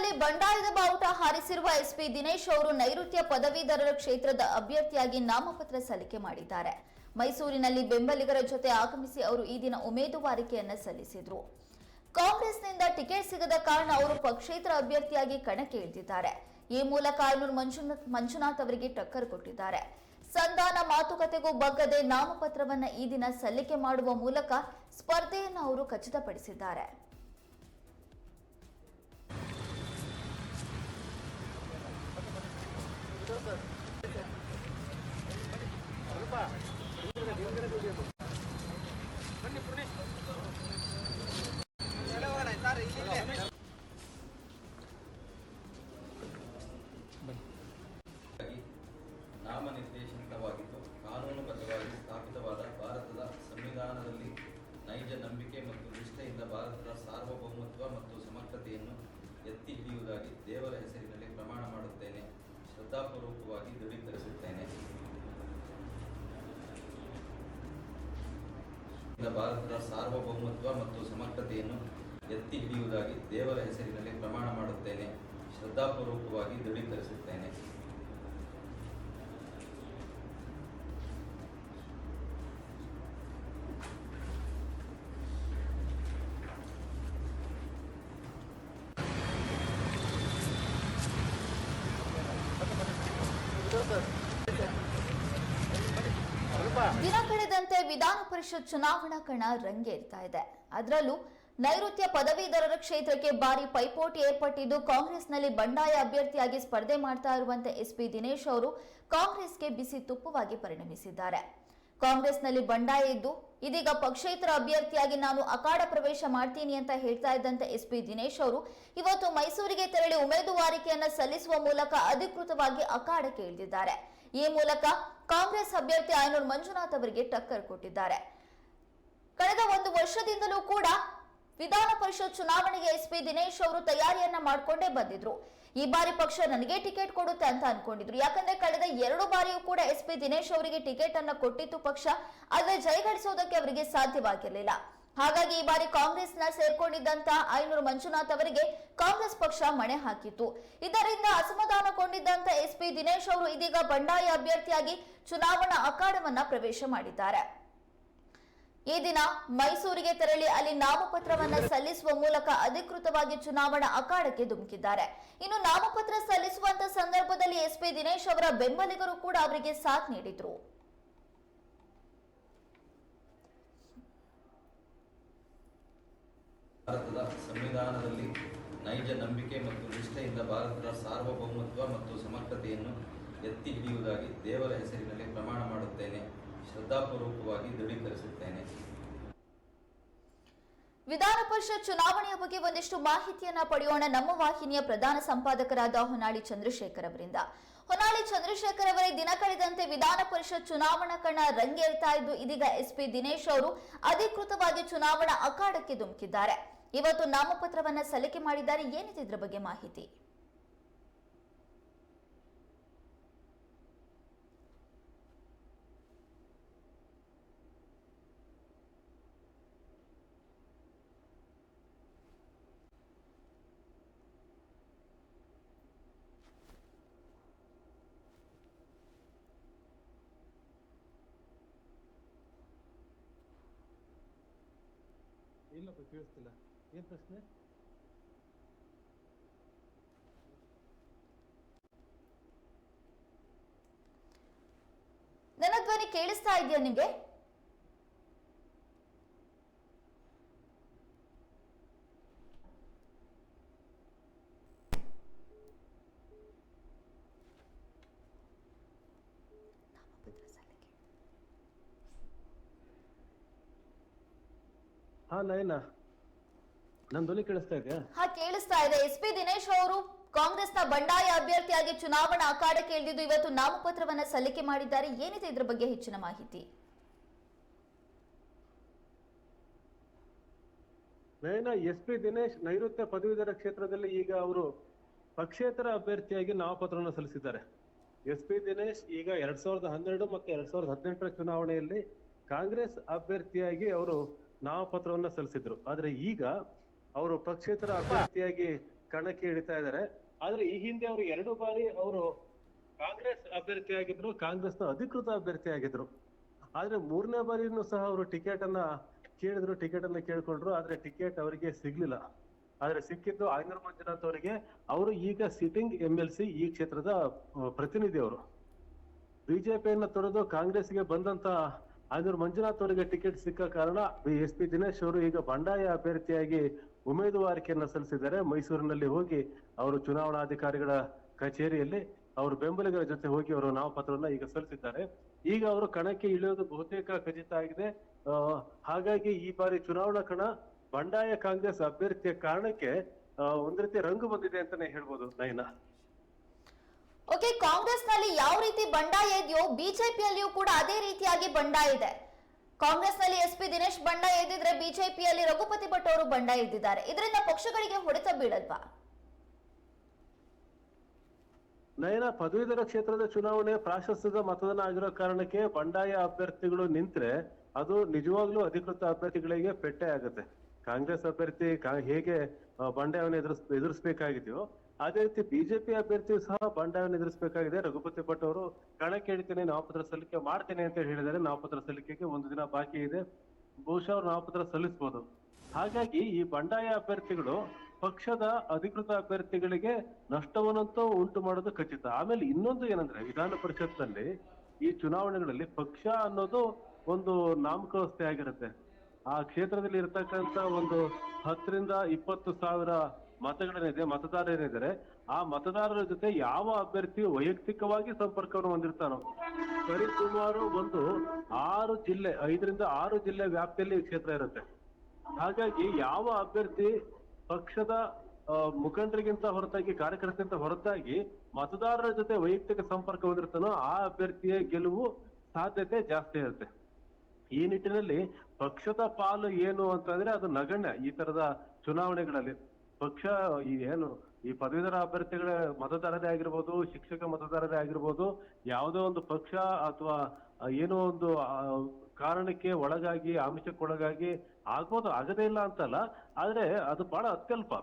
ಮೈಸೂರಿನಲ್ಲಿ ಬಂಡಾಯದ ಬಾವುಟ ಹಾರಿಸಿರುವ ಎಸ್ಪಿ ದಿನೇಶ್ ಅವರು ನೈಋತ್ಯ ಪದವೀಧರರ ಕ್ಷೇತ್ರದ ಅಭ್ಯರ್ಥಿಯಾಗಿ ನಾಮಪತ್ರ ಸಲ್ಲಿಕೆ ಮಾಡಿದ್ದಾರೆ. ಮೈಸೂರಿನಲ್ಲಿ ಬೆಂಬಲಿಗರ ಜೊತೆ ಆಗಮಿಸಿ ಅವರು ಈ ದಿನ ಉಮೇದುವಾರಿಕೆಯನ್ನ ಸಲ್ಲಿಸಿದ್ರು. ಕಾಂಗ್ರೆಸ್ನಿಂದ ಟಿಕೆಟ್ ಸಿಗದ ಕಾರಣ ಅವರು ಪಕ್ಷೇತರ ಅಭ್ಯರ್ಥಿಯಾಗಿ ಕಣಕ್ಕೆ ಇಳಿದಿದ್ದಾರೆ. ಈ ಮೂಲಕ ಐನೂರು ಮಂಜುನಾಥ್ ಮಂಜುನಾಥ್ ಅವರಿಗೆ ಟಕ್ಕರ್ ಕೊಟ್ಟಿದ್ದಾರೆ. ಸಂಧಾನ ಮಾತುಕತೆಗೂ ಬಗ್ಗದೆ ನಾಮಪತ್ರವನ್ನ ಈ ದಿನ ಸಲ್ಲಿಕೆ ಮಾಡುವ ಮೂಲಕ ಸ್ಪರ್ಧೆಯನ್ನು ಅವರು ಖಚಿತಪಡಿಸಿದ್ದಾರೆ. ಆಗಿ ಶ್ರದ್ಧಾಪೂರ್ವಕವಾಗಿ ದೃಢೀಕರಿಸುತ್ತೇನೆ. ಭಾರತದ ಸಾರ್ವಭೌಮತ್ವ ಮತ್ತು ಸಮಗ್ರತೆಯನ್ನು ಎತ್ತಿ ಹಿಡಿಯುವುದಾಗಿ ದೇವರ ಹೆಸರಿನಲ್ಲಿ ಪ್ರಮಾಣ ಮಾಡುತ್ತೇನೆ. ಶ್ರದ್ಧಾಪೂರ್ವಕವಾಗಿ ದೃಢೀಕರಿಸುತ್ತೇನೆ. ದಿನ ಕಳೆದಂತೆ ವಿಧಾನ ಪರಿಷತ್ ಚುನಾವಣಾ ಕಣ ರಂಗೇರ್ತಾ ಇದೆ. ಅದರಲ್ಲೂ ನೈಋತ್ಯ ಪದವೀಧರರ ಕ್ಷೇತ್ರಕ್ಕೆ ಭಾರಿ ಪೈಪೋಟಿ ಏರ್ಪಟ್ಟಿದ್ದು ಕಾಂಗ್ರೆಸ್ನಲ್ಲಿ ಬಂಡಾಯ ಅಭ್ಯರ್ಥಿಯಾಗಿ ಸ್ಪರ್ಧೆ ಮಾಡ್ತಾ ಇರುವಂತೆ ಎಸ್ಪಿ ದಿನೇಶ್ ಅವರು ಕಾಂಗ್ರೆಸ್ಗೆ ಬಿಸಿ ತುಪ್ಪವಾಗಿ ಪರಿಣಮಿಸಿದ್ದಾರೆ. ಕಾಂಗ್ರೆಸ್ನಲ್ಲಿ ಬಂಡಾಯ ಇದ್ದು, ಇದೀಗ ಪಕ್ಷೇತರ ಅಭ್ಯರ್ಥಿಯಾಗಿ ನಾನು ಅಖಾಡ ಪ್ರವೇಶ ಮಾಡ್ತೀನಿ ಅಂತ ಹೇಳ್ತಾ ಇದ್ದಂತೆ ಎಸ್ಪಿ ದಿನೇಶ್ ಅವರು, ಇವತ್ತು ಮೈಸೂರಿಗೆ ತೆರಳಿ ಉಮೇದುವಾರಿಕೆಯನ್ನ ಸಲ್ಲಿಸುವ ಮೂಲಕ ಅಧಿಕೃತವಾಗಿ ಅಖಾಡಕ್ಕೆ ಇಳಿದಿದ್ದಾರೆ ಈ ಮೂಲಕ ಕಾಂಗ್ರೆಸ್ ಅಭ್ಯರ್ಥಿ ಆಯನೂರ್ ಮಂಜುನಾಥ್ ಅವರಿಗೆ ಟಕ್ಕರ್ ಕೊಟ್ಟಿದ್ದಾರೆ. ಕಳೆದ ಒಂದು ವರ್ಷದಿಂದಲೂ ಕೂಡ ವಿಧಾನ ಪರಿಷತ್ ಚುನಾವಣೆಗೆ ಎಸ್ಪಿ ದಿನೇಶ್ ಅವರು ತಯಾರಿಯನ್ನ ಮಾಡ್ಕೊಂಡೇ ಬಂದಿದ್ರು. ಈ ಬಾರಿ ಪಕ್ಷ ನನಗೆ ಟಿಕೆಟ್ ಕೊಡುತ್ತೆ ಅಂತ ಅನ್ಕೊಂಡಿದ್ರು. ಯಾಕಂದ್ರೆ ಕಳೆದ ಎರಡು ಬಾರಿಯೂ ಕೂಡ ಎಸ್ಪಿ ದಿನೇಶ್ ಅವರಿಗೆ ಟಿಕೆಟ್ ಅನ್ನ ಕೊಟ್ಟಿತ್ತು ಪಕ್ಷ. ಆದ್ರೆ ಜಯಗಳಿಸೋದಕ್ಕೆ ಅವರಿಗೆ ಸಾಧ್ಯವಾಗಿರಲಿಲ್ಲ. ಹಾಗಾಗಿ ಈ ಬಾರಿ ಕಾಂಗ್ರೆಸ್ನ ಸೇರ್ಕೊಂಡಿದ್ದಂತ ಐನೂರು ಮಂಜುನಾಥ್ ಅವರಿಗೆ ಕಾಂಗ್ರೆಸ್ ಪಕ್ಷ ಮಣೆ ಹಾಕಿತ್ತು. ಇದರಿಂದ ಅಸಮಾಧಾನಗೊಂಡಿದ್ದಂತ ಎಸ್ಪಿ ದಿನೇಶ್ ಅವರು ಇದೀಗ ಬಂಡಾಯ ಅಭ್ಯರ್ಥಿಯಾಗಿ ಚುನಾವಣಾ ಅಖಾಡವನ್ನ ಪ್ರವೇಶ ಮಾಡಿದ್ದಾರೆ. ಈ ದಿನ ಮೈಸೂರಿಗೆ ತೆರಳಿ ಅಲ್ಲಿ ನಾಮಪತ್ರವನ್ನು ಸಲ್ಲಿಸುವ ಮೂಲಕ ಅಧಿಕೃತವಾಗಿ ಚುನಾವಣಾ ಅಖಾಡಕ್ಕೆ ಧುಮುಕಿದ್ದಾರೆ. ಇನ್ನು ನಾಮಪತ್ರ ಸಲ್ಲಿಸುವಂತ ಸಂದರ್ಭದಲ್ಲಿ ಎಸ್ಪಿ ದಿನೇಶ್ ಅವರ ಬೆಂಬಲಿಗರು ಕೂಡ ಅವರಿಗೆ ಸಾಥ್ ನೀಡಿದ್ರು. ಭಾರತದ ಸಂವಿಧಾನದಲ್ಲಿ ನೈಜ ನಂಬಿಕೆ ಮತ್ತು ನಿಷ್ಠೆಯಿಂದ ಭಾರತದ ಸಾರ್ವಭೌಮತ್ವ ಮತ್ತು ಸಮಗ್ರತೆಯನ್ನು ಎತ್ತಿ ಹಿಡಿಯುವುದಾಗಿ ದೇವರ ಹೆಸರಿನಲ್ಲಿ ಪ್ರಮಾಣ ಮಾಡುತ್ತೇನೆ. ಶ್ರದ್ಧಾಪೂರ್ವಕವಾಗಿ ದೃಢೀಕರಿಸುತ್ತೇನೆ. ವಿಧಾನ ಪರಿಷತ್ ಚುನಾವಣೆಯ ಬಗ್ಗೆ ಒಂದಿಷ್ಟು ಮಾಹಿತಿಯನ್ನ ಪಡೆಯೋಣ. ನಮ್ಮ ವಾಹಿನಿಯ ಪ್ರಧಾನ ಸಂಪಾದಕರಾದ ಹೊನ್ನಾಳಿ ಚಂದ್ರಶೇಖರ್ ಅವರಿಂದ. ಹೊನ್ನಾಳಿ ಚಂದ್ರಶೇಖರ್ ಅವರೇ, ದಿನ ಕಳೆದಂತೆ ವಿಧಾನ ಪರಿಷತ್ ಚುನಾವಣಾ ಕಣ ರಂಗೇರ್ತಾ ಇದ್ದು, ಇದೀಗ ಎಸ್ಪಿ ದಿನೇಶ್ ಅವರು ಅಧಿಕೃತವಾಗಿ ಚುನಾವಣಾ ಅಖಾಡಕ್ಕೆ ಧುಮುಕಿದ್ದಾರೆ. ಇವತ್ತು ನಾಮಪತ್ರವನ್ನ ಸಲ್ಲಿಕೆ ಮಾಡಿದ್ದಾರೆ. ಏನಿದೆ ಇದರ ಬಗ್ಗೆ ಮಾಹಿತಿ? ಇಲ್ಲಪ್ಪ ಕೇಳಿಸ್ತಿಲ್ಲ ಏನ್ ಪ್ರಶ್ನೆ? ನನ್ನ ಧ್ವನಿ ಕೇಳಿಸ್ತಾ ಇದೆಯಾ ನಿಮಗೆ ಹಾ ನಯನ. ನನ್ ಧ್ವನಿ ಕೇಳಿಸ್ತಾ ಇದೆಯಾ? ಹಾ ಕೇಳಿಸ್ತಾ ಇದೆ. ಎಸ್ ಪಿ ದಿನೇಶ್ ಅವರು ಕಾಂಗ್ರೆಸ್ನ ಬಂಡಾಯ ಅಭ್ಯರ್ಥಿಯಾಗಿ ಚುನಾವಣಾ ಅಖಾಡಕ್ಕೆ ಇಳಿದಿದ್ದು ಇವತ್ತು ನಾಮಪತ್ರವನ್ನ ಸಲ್ಲಿಕೆ ಮಾಡಿದ್ದಾರೆ. ಏನಿದೆ ಇದ್ರ ಬಗ್ಗೆ ಹೆಚ್ಚಿನ ಮಾಹಿತಿ? ನಯನ ಎಸ್ ಪಿ ದಿನೇಶ್ ನೈಋತ್ಯ ಪದವೀಧರ ಕ್ಷೇತ್ರದಲ್ಲಿ ಈಗ ಅವರು ಪಕ್ಷೇತರ ಅಭ್ಯರ್ಥಿಯಾಗಿ ನಾಮಪತ್ರವನ್ನು ಸಲ್ಲಿಸಿದ್ದಾರೆ. ಎಸ್ ಪಿ ದಿನೇಶ್ ಈಗ ಎರಡ್ ಸಾವಿರದ ಹನ್ನೆರಡು ಮತ್ತು ಎರಡ್ ಸಾವಿರದ ಹದಿನೆಂಟರ ಚುನಾವಣೆಯಲ್ಲಿ ಕಾಂಗ್ರೆಸ್ ಅಭ್ಯರ್ಥಿಯಾಗಿ ಅವರು ನಾಮಪತ್ರವನ್ನ ಸಲ್ಲಿಸಿದ್ರು. ಆದ್ರೆ ಈಗ ಅವರು ಪಕ್ಷೇತರ ಅಭ್ಯರ್ಥಿಯಾಗಿ ಕಣಕ್ಕೆ ಇಳಿತಾ ಇದ್ದಾರೆ ಆದ್ರೆ ಈ ಹಿಂದೆ ಅವರು ಎರಡು ಬಾರಿ ಅವರು ಕಾಂಗ್ರೆಸ್ ಅಭ್ಯರ್ಥಿ ಆಗಿದ್ರು ಕಾಂಗ್ರೆಸ್ನ ಅಧಿಕೃತ ಅಭ್ಯರ್ಥಿ ಆಗಿದ್ರು ಆದ್ರೆ ಮೂರನೇ ಬಾರಿನೂ ಸಹ ಅವರು ಟಿಕೆಟ್ ಅನ್ನ ಕೇಳಿದ್ರು ಟಿಕೆಟ್ ಅನ್ನ ಕೇಳ್ಕೊಂಡ್ರು. ಆದ್ರೆ ಟಿಕೆಟ್ ಅವರಿಗೆ ಸಿಗ್ಲಿಲ್ಲ. ಆದ್ರೆ ಸಿಕ್ಕಿದ್ದು ಆಯ್ನೂರ್ ಮಂಜುನಾಥ್ ಅವರಿಗೆ. ಅವರು ಈಗ ಸಿಟ್ಟಿಂಗ್ ಎಂ ಎಲ್ ಸಿ ಈ ಕ್ಷೇತ್ರದ ಪ್ರತಿನಿಧಿ ಅವರು. ಬಿಜೆಪಿಯನ್ನ ತೊರೆದು ಕಾಂಗ್ರೆಸ್ಗೆ ಬಂದಂತ ಆಂಗ್ರ ಮಂಜುನಾಥ್ ಅವರಿಗೆ ಟಿಕೆಟ್ ಸಿಕ್ಕ ಕಾರಣ ಎಸ್ ಪಿ ದಿನೇಶ್ ಅವರು ಈಗ ಬಂಡಾಯ ಅಭ್ಯರ್ಥಿಯಾಗಿ ಉಮೇದುವಾರಿಕೆಯನ್ನ ಸಲ್ಲಿಸಿದ್ದಾರೆ. ಮೈಸೂರಿನಲ್ಲಿ ಹೋಗಿ ಅವರು ಚುನಾವಣಾಧಿಕಾರಿಗಳ ಕಚೇರಿಯಲ್ಲಿ ಅವರು ಬೆಂಬಲಿಗರ ಜೊತೆ ಹೋಗಿ ಅವರು ನಾಮಪತ್ರವನ್ನ ಈಗ ಸಲ್ಲಿಸಿದ್ದಾರೆ. ಈಗ ಅವರು ಕಣಕ್ಕೆ ಇಳಿಯೋದು ಬಹುತೇಕ ಖಚಿತ ಆಗಿದೆ. ಹಾಗಾಗಿ ಈ ಬಾರಿ ಚುನಾವಣಾ ಕಣ ಬಂಡಾಯ ಕಾಂಗ್ರೆಸ್ ಅಭ್ಯರ್ಥಿಯ ಕಾರಣಕ್ಕೆ ಒಂದ್ ರೀತಿ ರಂಗು ಬಂದಿದೆ ಅಂತಾನೆ ಹೇಳ್ಬೋದು ನಯನ. ಓಕೆ ಕಾಂಗ್ರೆಸ್ನಲ್ಲಿ ಯಾವ ರೀತಿ ಬಂಡಾಯ ಇದೆಯೋ ಬಿಜೆಪಿಯಲ್ಲಿಯೂ ಕೂಡ ಅದೇ ರೀತಿಯಾಗಿ ಬಂಡಾಯ ಇದೆ. ಕಾಂಗ್ರೆಸ್ನಲ್ಲಿ ಎಸ್ ಪಿ ದಿನೇಶ್ ಬಂಡಾಯ ಎದ್ದಿದ್ರೆ ಬಿಜೆಪಿಯಲ್ಲಿ ರಘುಪತಿ ಭಟ್ ಅವರು ಬಂಡಾಯ ಇದ್ದಿದ್ದಾರೆ. ಇದರಿಂದ ಪಕ್ಷಗಳಿಗೆ ಹೊಡೆತ ಬೀಳಲ್ವಾ? ನಯನ ಪದವೀಧರ ಕ್ಷೇತ್ರದ ಚುನಾವಣೆ ಪ್ರಾಶಸ್ತ್ಯದ ಮತದಾನ ಆಗಿರೋ ಕಾರಣಕ್ಕೆ ಬಂಡಾಯ ಅಭ್ಯರ್ಥಿಗಳು ನಿಂತ್ರೆ ಅದು ನಿಜವಾಗ್ಲೂ ಅಧಿಕೃತ ಅಭ್ಯರ್ಥಿಗಳಿಗೆ ಪೆಟ್ಟೆ ಆಗುತ್ತೆ ಕಾಂಗ್ರೆಸ್ ಅಭ್ಯರ್ಥಿ ಹೇಗೆ ಬಂಡಾಯವನ್ನು ಎದುರಿಸ್, ಎದುರಿಸಬೇಕಾಗಿದೆಯೋ ಅದೇ ರೀತಿ ಬಿಜೆಪಿ ಅಭ್ಯರ್ಥಿಯು ಸಹ ಬಂಡಾಯವನ್ನು ಎದುರಿಸಬೇಕಾಗಿದೆ. ರಘುಪತಿ ಭಟ್ ಅವರು ಕಣಕ್ಕೆ ಇಳಿತೇನೆ ನಾಮಪತ್ರ ಸಲ್ಲಿಕೆ ಮಾಡ್ತೇನೆ ಅಂತ ಹೇಳಿದರೆ ನಾಮಪತ್ರ ಸಲ್ಲಿಕೆಗೆ ಒಂದು ದಿನ ಬಾಕಿ ಇದೆ. ಬಹುಶಃ ಅವರು ನಾಮಪತ್ರ ಸಲ್ಲಿಸಬಹುದು ಹಾಗಾಗಿ ಈ ಬಂಡಾಯ ಅಭ್ಯರ್ಥಿಗಳು ಪಕ್ಷದ ಅಧಿಕೃತ ಅಭ್ಯರ್ಥಿಗಳಿಗೆ ನಷ್ಟವನ್ನಂತೂ ಉಂಟು ಮಾಡೋದು ಖಚಿತ. ಆಮೇಲೆ ಇನ್ನೊಂದು ಏನಂದ್ರೆ, ವಿಧಾನ ಪರಿಷತ್ನಲ್ಲಿ ಈ ಚುನಾವಣೆಗಳಲ್ಲಿ ಪಕ್ಷ ಅನ್ನೋದು ಒಂದು ನಾಮಕಾವಸ್ಥೆ ಆಗಿರುತ್ತೆ. ಆ ಕ್ಷೇತ್ರದಲ್ಲಿ ಇರತಕ್ಕಂತ ಒಂದು ಹತ್ತರಿಂದ ಇಪ್ಪತ್ತು ಸಾವಿರ ಮತಗಳೇನಿದೆ, ಮತದಾರರೇನಿದ್ದಾರೆ, ಆ ಮತದಾರರ ಜೊತೆ ಯಾವ ಅಭ್ಯರ್ಥಿ ವೈಯಕ್ತಿಕವಾಗಿ ಸಂಪರ್ಕವನ್ನು ಹೊಂದಿರ್ತಾನೋ? ಸರಿಸುಮಾರು ಒಂದು ಆರು ಜಿಲ್ಲೆ, ಐದರಿಂದ ಆರು ಜಿಲ್ಲೆ ವ್ಯಾಪ್ತಿಯಲ್ಲಿ ಕ್ಷೇತ್ರ ಇರುತ್ತೆ. ಹಾಗಾಗಿ ಯಾವ ಅಭ್ಯರ್ಥಿ ಪಕ್ಷದ ಮುಖಂಡರಿಗಿಂತ ಹೊರತಾಗಿ, ಕಾರ್ಯಕರ್ತರಿಗಿಂತ ಹೊರತಾಗಿ ಮತದಾರರ ಜೊತೆ ವೈಯಕ್ತಿಕ ಸಂಪರ್ಕ ಹೊಂದಿರ್ತಾನೋ, ಆ ಅಭ್ಯರ್ಥಿಯ ಗೆಲುವು ಸಾಧ್ಯತೆ ಜಾಸ್ತಿ ಇರುತ್ತೆ. ಈ ನಿಟ್ಟಿನಲ್ಲಿ ಪಕ್ಷದ ಪಾಲು ಏನು ಅಂತಂದ್ರೆ ಅದು ನಗಣ್ಯ, ಈ ತರದ ಚುನಾವಣೆಗಳಲ್ಲಿ. ಪಕ್ಷ ಏನು ಈ ಪದವೀಧರ ಅಭ್ಯರ್ಥಿಗಳ ಮತದಾರರೇ ಆಗಿರ್ಬೋದು, ಶಿಕ್ಷಕ ಮತದಾರರೇ ಆಗಿರ್ಬೋದು, ಯಾವುದೋ ಒಂದು ಪಕ್ಷ ಅಥವಾ ಏನೋ ಒಂದು ಕಾರಣಕ್ಕೆ ಒಳಗಾಗಿ, ಆಮಿಷಕ್ಕೊಳಗಾಗಿ ಆಗ್ಬೋದು, ಆಗದೇ ಇಲ್ಲ ಅಂತಲ್ಲ, ಆದ್ರೆ ಅದು ಬಹಳ ಅತ್ಯಲ್ಪ.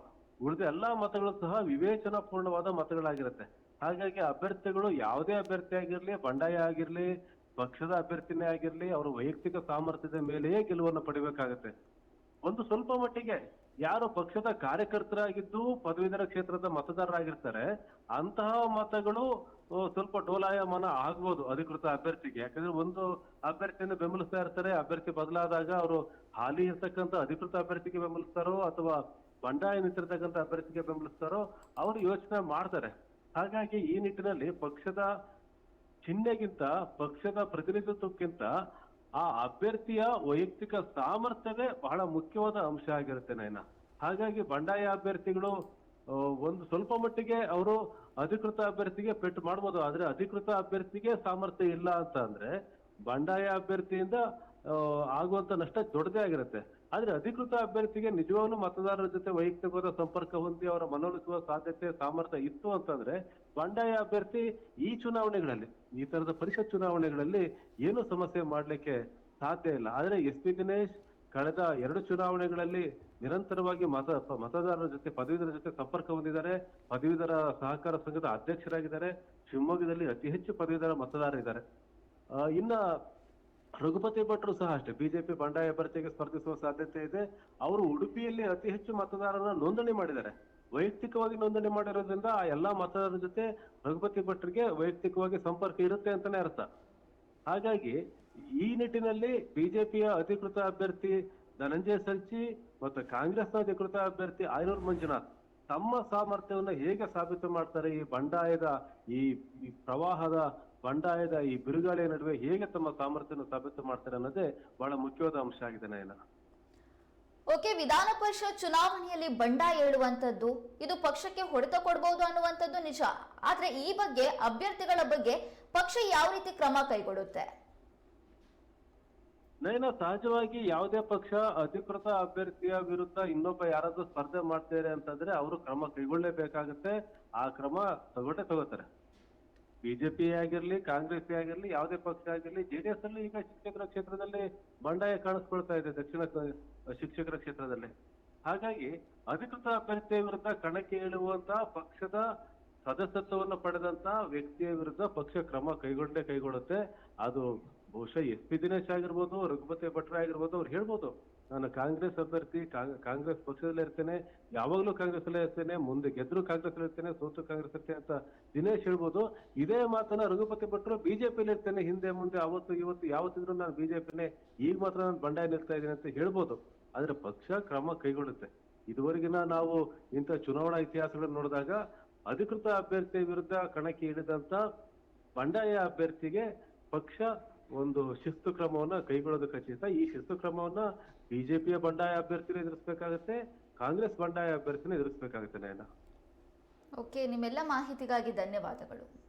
ಉಳಿದ ಎಲ್ಲಾ ಮತಗಳು ಸಹ ವಿವೇಚನಾಪೂರ್ಣವಾದ ಮತಗಳಾಗಿರುತ್ತೆ. ಹಾಗಾಗಿ ಅಭ್ಯರ್ಥಿಗಳು ಯಾವುದೇ ಅಭ್ಯರ್ಥಿ ಆಗಿರ್ಲಿ, ಬಂಡಾಯ ಆಗಿರ್ಲಿ, ಪಕ್ಷದ ಅಭ್ಯರ್ಥಿನೇ ಆಗಿರ್ಲಿ, ಅವರ ವೈಯಕ್ತಿಕ ಸಾಮರ್ಥ್ಯದ ಮೇಲೆಯೇ ಗೆಲುವನ್ನು ಪಡಿಬೇಕಾಗತ್ತೆ. ಒಂದು ಸ್ವಲ್ಪ ಮಟ್ಟಿಗೆ ಯಾರು ಪಕ್ಷದ ಕಾರ್ಯಕರ್ತರಾಗಿದ್ದು ಪದವೀಧರ ಕ್ಷೇತ್ರದ ಮತದಾರರಾಗಿರ್ತಾರೆ, ಅಂತಹ ಮತಗಳು ಸ್ವಲ್ಪ ಡೋಲಾಯಮಾನ ಆಗ್ಬೋದು ಅಧಿಕೃತ ಅಭ್ಯರ್ಥಿಗೆ. ಯಾಕಂದ್ರೆ ಒಂದು ಅಭ್ಯರ್ಥಿಯನ್ನು ಬೆಂಬಲಿಸ್ತಾ ಇರ್ತಾರೆ, ಅಭ್ಯರ್ಥಿ ಬದಲಾದಾಗ ಅವರು ಹಾಲಿ ಇರ್ತಕ್ಕಂಥ ಅಧಿಕೃತ ಅಭ್ಯರ್ಥಿಗೆ ಬೆಂಬಲಿಸ್ತಾರೋ ಅಥವಾ ಬಂಡಾಯ ನಿಂತಿರ್ತಕ್ಕಂಥ ಅಭ್ಯರ್ಥಿಗೆ ಬೆಂಬಲಿಸ್ತಾರೋ, ಅವರು ಯೋಚನೆ ಮಾಡ್ತಾರೆ. ಹಾಗಾಗಿ ಈ ನಿಟ್ಟಿನಲ್ಲಿ ಪಕ್ಷದ ಚಿಹ್ನೆಗಿಂತ, ಪಕ್ಷದ ಪ್ರತಿನಿಧಿತ್ವಕ್ಕಿಂತ ಆ ಅಭ್ಯರ್ಥಿಯ ವೈಯಕ್ತಿಕ ಸಾಮರ್ಥ್ಯವೇ ಬಹಳ ಮುಖ್ಯವಾದ ಅಂಶ ಆಗಿರುತ್ತೆ ನಯನ ಹಾಗಾಗಿ ಬಂಡಾಯ ಅಭ್ಯರ್ಥಿಗಳು ಒಂದು ಸ್ವಲ್ಪ ಮಟ್ಟಿಗೆ ಅವರು ಅಧಿಕೃತ ಅಭ್ಯರ್ಥಿಗೆ ಪೆಟ್ಟು ಮಾಡ್ಬೋದು, ಆದ್ರೆ ಅಧಿಕೃತ ಅಭ್ಯರ್ಥಿಗೆ ಸಾಮರ್ಥ್ಯ ಇಲ್ಲ ಅಂತ ಅಂದ್ರೆ ಬಂಡಾಯ ಅಭ್ಯರ್ಥಿಯಿಂದ ಆಗುವಂತ ನಷ್ಟ ದೊಡ್ಡದೇ ಆಗಿರುತ್ತೆ. ಆದ್ರೆ ಅಧಿಕೃತ ಅಭ್ಯರ್ಥಿಗೆ ನಿಜವಾಗ್ಲೂ ಮತದಾರರ ಜೊತೆ ವೈಯಕ್ತಿಕವಾದ ಸಂಪರ್ಕ ಹೊಂದಿ ಅವರ ಮನವೊಲಿಸುವ ಸಾಧ್ಯತೆ, ಸಾಮರ್ಥ್ಯ ಇತ್ತು ಅಂತಂದ್ರೆ ಬಂಡಾಯ ಅಭ್ಯರ್ಥಿ ಈ ಚುನಾವಣೆಗಳಲ್ಲಿ, ಈ ತರದ ಪರಿಷತ್ ಚುನಾವಣೆಗಳಲ್ಲಿ ಏನು ಸಮಸ್ಯೆ ಮಾಡ್ಲಿಕ್ಕೆ ಸಾಧ್ಯ ಇಲ್ಲ. ಆದ್ರೆ ಎಸ್ ಪಿ ದಿನೇಶ್ ಕಳೆದ ಎರಡು ಚುನಾವಣೆಗಳಲ್ಲಿ ನಿರಂತರವಾಗಿ ಮತ, ಮತದಾರರ ಜೊತೆ ಪದವೀಧರ ಜೊತೆ ಸಂಪರ್ಕ ಹೊಂದಿದ್ದಾರೆ. ಪದವೀಧರ ಸಹಕಾರ ಸಂಘದ ಅಧ್ಯಕ್ಷರಾಗಿದ್ದಾರೆ. ಶಿವಮೊಗ್ಗದಲ್ಲಿ ಅತಿ ಹೆಚ್ಚು ಪದವೀಧರ ಮತದಾರರಿದ್ದಾರೆ. ಇನ್ನ ರಘುಪತಿ ಭಟ್ರು ಸಹ ಅಷ್ಟೇ. ಬಿಜೆಪಿ ಬಂಡಾಯ ಅಭ್ಯರ್ಥಿಗೆ ಸ್ಪರ್ಧಿಸುವ ಸಾಧ್ಯತೆ ಇದೆ. ಅವರು ಉಡುಪಿಯಲ್ಲಿ ಅತಿ ಹೆಚ್ಚು ಮತದಾರರ ನೋಂದಣಿ ಮಾಡಿದ್ದಾರೆ. ವೈಯಕ್ತಿಕವಾಗಿ ನೋಂದಣಿ ಮಾಡಿರೋದ್ರಿಂದ ಆ ಎಲ್ಲಾ ಮತದಾರರ ಜೊತೆ ರಘುಪತಿ ಭಟ್ರಿಗೆ ವೈಯಕ್ತಿಕವಾಗಿ ಸಂಪರ್ಕ ಇರುತ್ತೆ ಅಂತಾನೆ ಅರ್ಥ. ಹಾಗಾಗಿ ಈ ನಿಟ್ಟಿನಲ್ಲಿ ಬಿಜೆಪಿಯ ಅಧಿಕೃತ ಅಭ್ಯರ್ಥಿ ಧನಂಜಯ ಸರ್ಜಿ ಮತ್ತು ಕಾಂಗ್ರೆಸ್ನ ಅಧಿಕೃತ ಅಭ್ಯರ್ಥಿ ಆಯನೂರ್ ಮಂಜುನಾಥ್ ತಮ್ಮ ಸಾಮರ್ಥ್ಯವನ್ನು ಹೇಗೆ ಸಾಬೀತು ಮಾಡ್ತಾರೆ ಈ ಬಂಡಾಯದ ಈ ಈ ಪ್ರವಾಹದ ಬಂಡಾಯದ ಈ ಬಿರುಗಾಳಿಯ ನಡುವೆ ಹೇಗೆ ತಮ್ಮ ಸಾಮರ್ಥ್ಯವನ್ನು ಸಾಬೀತು ಮಾಡ್ತಾರೆ ಅನ್ನೋದೇ ಬಹಳ ಮುಖ್ಯವಾದ ಅಂಶ ಆಗಿದೆ ನಯನ. ಓಕೆ ವಿಧಾನ ಪರಿಷತ್ ಚುನಾವಣೆಯಲ್ಲಿ ಬಂಡಾಯ ಹೇಳುವಂತದ್ದು ಇದು ಪಕ್ಷಕ್ಕೆ ಹೊಡೆತ ಕೊಡಬಹುದು ಅನ್ನುವಂಥದ್ದು ನಿಜ. ಆದ್ರೆ ಈ ಬಗ್ಗೆ ಅಭ್ಯರ್ಥಿಗಳ ಬಗ್ಗೆ ಪಕ್ಷ ಯಾವ ರೀತಿ ಕ್ರಮ ಕೈಗೊಳ್ಳುತ್ತೆ? ನಯನ ಸಹಜವಾಗಿ ಯಾವುದೇ ಪಕ್ಷ ಅಧಿಕೃತ ಅಭ್ಯರ್ಥಿಯ ವಿರುದ್ಧ ಇನ್ನೊಬ್ಬ ಯಾರಾದ್ರೂ ಸ್ಪರ್ಧೆ ಮಾಡ್ತಾರೆ ಅಂತಂದ್ರೆ ಅವರು ಕ್ರಮ ಕೈಗೊಳ್ಳಲೇಬೇಕಾಗುತ್ತೆ. ಆ ಕ್ರಮ ತಗೊಟೆ ತಗೋತಾರೆ. ಬಿಜೆಪಿ ಆಗಿರ್ಲಿ ಕಾಂಗ್ರೆಸ್ ಆಗಿರ್ಲಿ, ಯಾವುದೇ ಪಕ್ಷ ಆಗಿರ್ಲಿ ಜೆಡಿಎಸ್ ಅಲ್ಲಿ ಈಗ ಶಿಕ್ಷಕರ ಕ್ಷೇತ್ರದಲ್ಲಿ ಬಂಡಾಯ ಕಾಣಿಸ್ಕೊಳ್ತಾ ಇದೆ ದಕ್ಷಿಣ ಶಿಕ್ಷಕರ ಕ್ಷೇತ್ರದಲ್ಲಿ. ಹಾಗಾಗಿ ಅಧಿಕೃತ ಅಭ್ಯರ್ಥಿಯ ವಿರುದ್ಧ ಕಣಕ್ಕೆ ಇಳುವಂತ ಪಕ್ಷದ ಸದಸ್ಯತ್ವವನ್ನು ಪಡೆದಂತ ವ್ಯಕ್ತಿಯ ವಿರುದ್ಧ ಪಕ್ಷ ಕ್ರಮ ಕೈಗೊಂಡೇ ಕೈಗೊಳ್ಳುತ್ತೆ. ಅದು ಬಹುಶಃ ಎಸ್ ಪಿ ದಿನೇಶ್ ಆಗಿರ್ಬೋದು, ರಘುಪತಿ ಭಟ್ರ ಆಗಿರ್ಬೋದು, ಅವ್ರು ಹೇಳ್ಬೋದು. ನಾನು ಕಾಂಗ್ರೆಸ್ ಅಭ್ಯರ್ಥಿ, ಕಾಂಗ್- ಕಾಂಗ್ರೆಸ್ ಪಕ್ಷದಲ್ಲೇ ಇರ್ತೇನೆ, ಯಾವಾಗಲೂ ಕಾಂಗ್ರೆಸ್ ಅಲ್ಲೇ ಇರ್ತೇನೆ, ಮುಂದೆ ಗೆದ್ರು ಕಾಂಗ್ರೆಸ್ ಇರ್ತೇನೆ, ಸೋತು ಕಾಂಗ್ರೆಸ್ ಇರ್ತೇನೆ ಅಂತ ದಿನೇಶ್ ಹೇಳ್ಬೋದು. ಇದೇ ಮಾತನ್ನ ರಘುಪತಿ ಭಟ್ರು ಬಿಜೆಪಿಲಿ ಇರ್ತೇನೆ, ಹಿಂದೆ, ಮುಂದೆ, ಅವತ್ತು, ಇವತ್ತು, ಯಾವತ್ತಿದ್ರು ನಾನು ಬಿಜೆಪಿನೇ ಈಗ ಮಾತ್ರ ನಾನು ಬಂಡಾಯ ನಿಲ್ತಾ ಇದ್ದೀನಿ ಅಂತ ಹೇಳ್ಬೋದು. ಆದ್ರೆ ಪಕ್ಷ ಕ್ರಮ ಕೈಗೊಳ್ಳುತ್ತೆ. ಇದುವರೆಗಿನ ನಾವು ಇಂಥ ಚುನಾವಣಾ ಇತಿಹಾಸಗಳನ್ನು ನೋಡಿದಾಗ, ಅಧಿಕೃತ ಅಭ್ಯರ್ಥಿ ವಿರುದ್ಧ ಕಣಕ್ಕೆ ಇಳಿದಂತ ಬಂಡಾಯ ಅಭ್ಯರ್ಥಿಗೆ ಪಕ್ಷ ಒಂದು ಶಿಸ್ತು ಕ್ರಮವನ್ನ ಕೈಗೊಳ್ಳೋದು ಖಚಿತ. ಈ ಶಿಸ್ತು ಕ್ರಮವನ್ನ ಬಿಜೆಪಿಯ ಬಂಡಾಯ ಅಭ್ಯರ್ಥಿನ ಎದುರಿಸಬೇಕಾಗತ್ತೆ ಕಾಂಗ್ರೆಸ್ ಬಂಡಾಯ ಅಭ್ಯರ್ಥಿನ ಎದುರಿಸಬೇಕಾಗತ್ತೆ ನಯನ. ಓಕೆ ನಿಮ್ಮೆಲ್ಲ ಮಾಹಿತಿಗಾಗಿ ಧನ್ಯವಾದಗಳು.